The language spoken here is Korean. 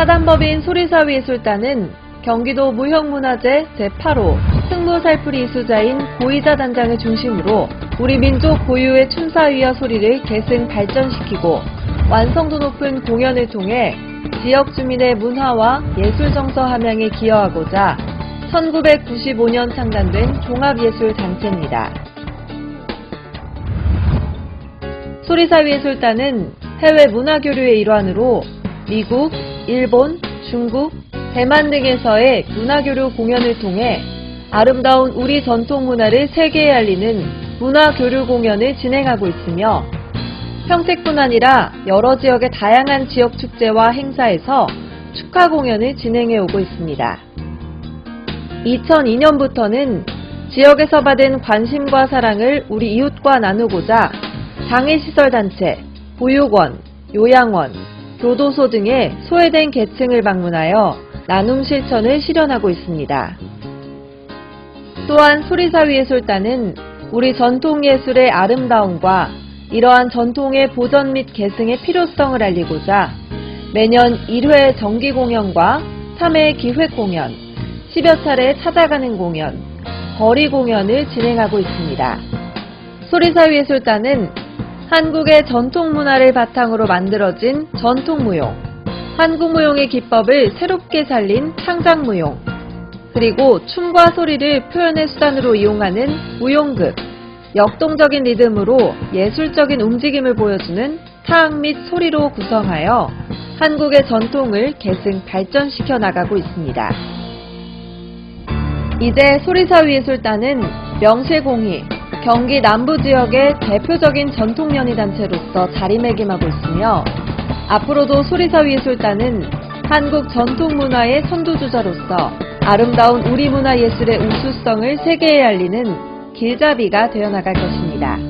사단법인 소리사위예술단은 경기도 무형문화재 제8호 승무살풀이 이수자인 고이자 단장을 중심으로 우리 민족 고유의 춤사위와 소리를 계승 발전시키고 완성도 높은 공연을 통해 지역 주민의 문화와 예술 정서 함양에 기여하고자 1995년 창단된 종합예술단체입니다. 소리사위예술단은 해외 문화교류의 일환으로 미국, 일본, 중국, 대만 등에서의 문화교류 공연을 통해 아름다운 우리 전통 문화를 세계에 알리는 문화교류 공연을 진행하고 있으며 평택뿐 아니라 여러 지역의 다양한 지역 축제와 행사에서 축하 공연을 진행해 오고 있습니다. 2002년부터는 지역에서 받은 관심과 사랑을 우리 이웃과 나누고자 장애시설단체, 보육원, 요양원, 교도소 등의 소외된 계층을 방문하여 나눔 실천을 실현하고 있습니다. 또한 소리사위 예술단은 우리 전통예술의 아름다움과 이러한 전통의 보전 및 계승의 필요성을 알리고자 매년 1회 정기 공연과 3회 기획 공연, 10여 차례 찾아가는 공연, 거리 공연을 진행하고 있습니다. 소리사위 예술단은 한국의 전통 문화를 바탕으로 만들어진 전통 무용, 한국 무용의 기법을 새롭게 살린 창작 무용, 그리고 춤과 소리를 표현의 수단으로 이용하는 무용극, 역동적인 리듬으로 예술적인 움직임을 보여주는 타악 및 소리로 구성하여 한국의 전통을 계승 발전시켜 나가고 있습니다. 이제 소리사위예술단은 명실공히 경기 남부 지역의 대표적인 전통연희 단체로서 자리매김하고 있으며 앞으로도 소리사위 예술단은 한국 전통문화의 선두주자로서 아름다운 우리 문화 예술의 우수성을 세계에 알리는 길잡이가 되어나갈 것입니다.